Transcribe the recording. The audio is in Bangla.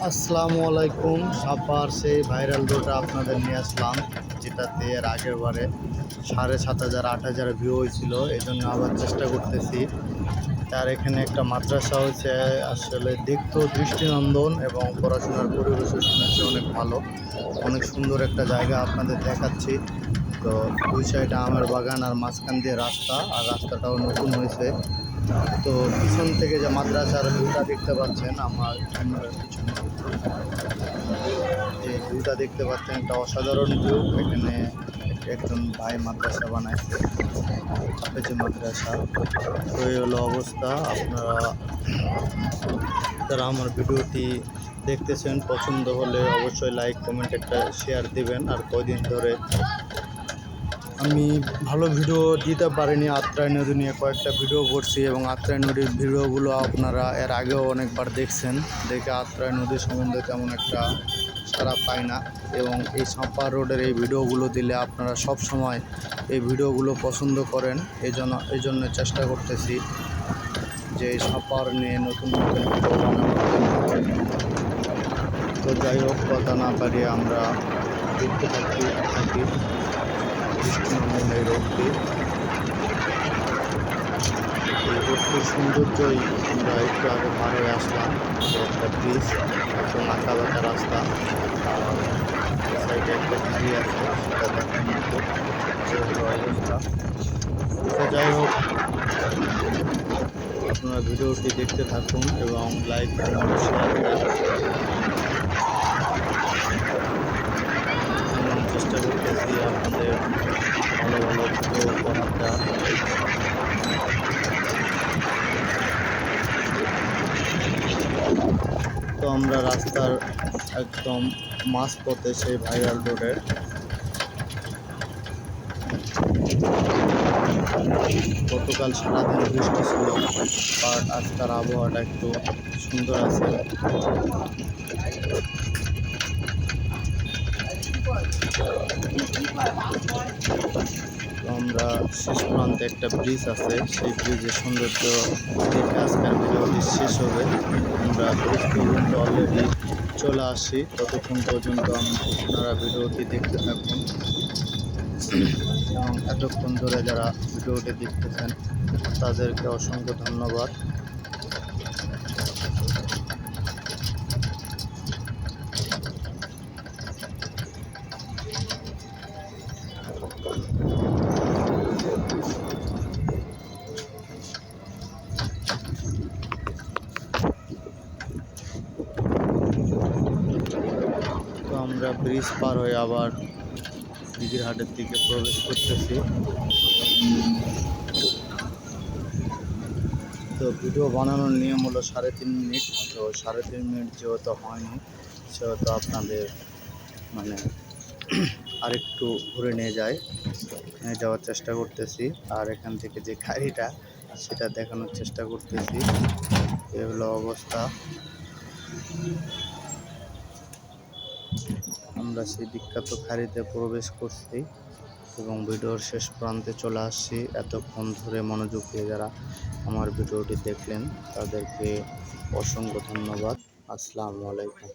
আসসালামু আলাইকুম, সাপার সেই ভাইরাল রোডটা আপনাদের নিয়ে আসলাম, যেটাতে এর আগের বারে সাড়ে সাত হাজার, আট হাজার ভিউ হয়েছিল এই জন্য আবার চেষ্টা করতেছি। তার এখানে একটা মাদ্রাসা হয়েছে, আসলে দেখতেও দৃষ্টিনন্দন এবং পড়াশোনার পরিবেশও শুনেছি অনেক ভালো। অনেক সুন্দর একটা জায়গা আপনাদের দেখাচ্ছি। তো দুই সাইডে আমের বাগান আর মাঝখান দিয়ে রাস্তা, আর রাস্তাটাও নতুন হয়েছে। তো পিছন থেকে যে মাদ্রাসার ভিউটা দেখতে পাচ্ছেন, আমার ক্যামেরার পিছনে। যে ভিউটা দেখতে পাচ্ছেন, একটা অসাধারণ ভিউ এখানে একজন ভাই মাদ্রাসা বানাইছে। হাফেজি মাদ্রাসা, তো এই হলো অবস্থা। আপনারা যারা আমার ভিডিওটি দেখতেছেন, পছন্দ হলে অবশ্যই লাইক কমেন্ট একটা শেয়ার দিবেন। আর কয়দিন ধরে আমি ভালো ভিডিও দিতে পারিনি, আত্রাই নদী নিয়ে কয়েকটা ভিডিও করছি এবং আত্রাই নদীর ভিডিওগুলো আপনারা এর আগেও অনেকবার দেখছেন। দেখে আত্রাই নদী সম্বন্ধে তেমন একটা সারা পাই না এবং এই সাম্পার রোডের এই ভিডিওগুলো দিলে আপনারা সব সময় এই ভিডিওগুলো পছন্দ করেন। এই জন্য এই জন্য চেষ্টা করতেছি যে এই সাম্পার নিয়ে নতুন নতুন ভিডিও বানানোর তো যাই হোক, কথা না পারিয়ে আমরা দেখতে থাকি থাকি। রোডটি এই রোডটির সৌন্দর্যই আমরা একটু আগে পার হয়ে আসলাম একটা ব্রিজ একদম আঁকা বাঁকা রাস্তা সাইডে একটা গাড়ি আছে সেটা দেখার মতো অবস্থা যাই হোক আপনারা ভিডিওটি দেখতে থাকুন এবং লাইক কমেন্ট শেয়ার এবং চেষ্টা করতেছি আপনাদের ভালো ভালো ভিডিও করাটা তো আমরা রাস্তার একদম মাস পথে সেই ভাইরাল রোডে গতকাল সারাদিন বৃষ্টি ছিল বাট আজকের আবহাওয়াটা একটু সুন্দর আছে। আমরা শেষ প্রান্তে একটা ব্রিজ আছে। সেই ব্রিজের সৌন্দর্য দেখে আজকের ভিডিওটি শেষ হবে। আমরা ব্রিজ পর্যন্ত অলরেডি চলে আসি। ততক্ষণ পর্যন্ত আপনারা ভিডিওটি দেখতে থাকুন। এবং এতক্ষণ ধরে যারা ভিডিওটি দেখতেছেন, তাদেরকে অসংখ্য ধন্যবাদ। ব্রিজ পার হয়ে আবার দিঘিরহাটের দিকে প্রবেশ করতেছি। তো ভিডিও বানানোর নিয়ম হলো সাড়ে তিন মিনিট। তো সাড়ে তিন মিনিট যেহেতু হয়নি, সেহেতু আপনাদের মানে আরেকটু ঘুরে নিয়ে যায় নিয়ে যাওয়ার চেষ্টা করতেছি। আর এখান থেকে যে গাড়িটা, সেটা দেখানোর চেষ্টা করতেছি। এ হলো অবস্থা। আমরা সেই বিখ্যাত খাড়িতে প্রবেশ করছি এবং ভিডিওর শেষ প্রান্তে চলে আসছি। এতক্ষণ ধরে মনোযোগ দিয়ে যারা আমার ভিডিওটি দেখলেন, তাদেরকে অসংখ্য ধন্যবাদ। আসসালামু আলাইকুম।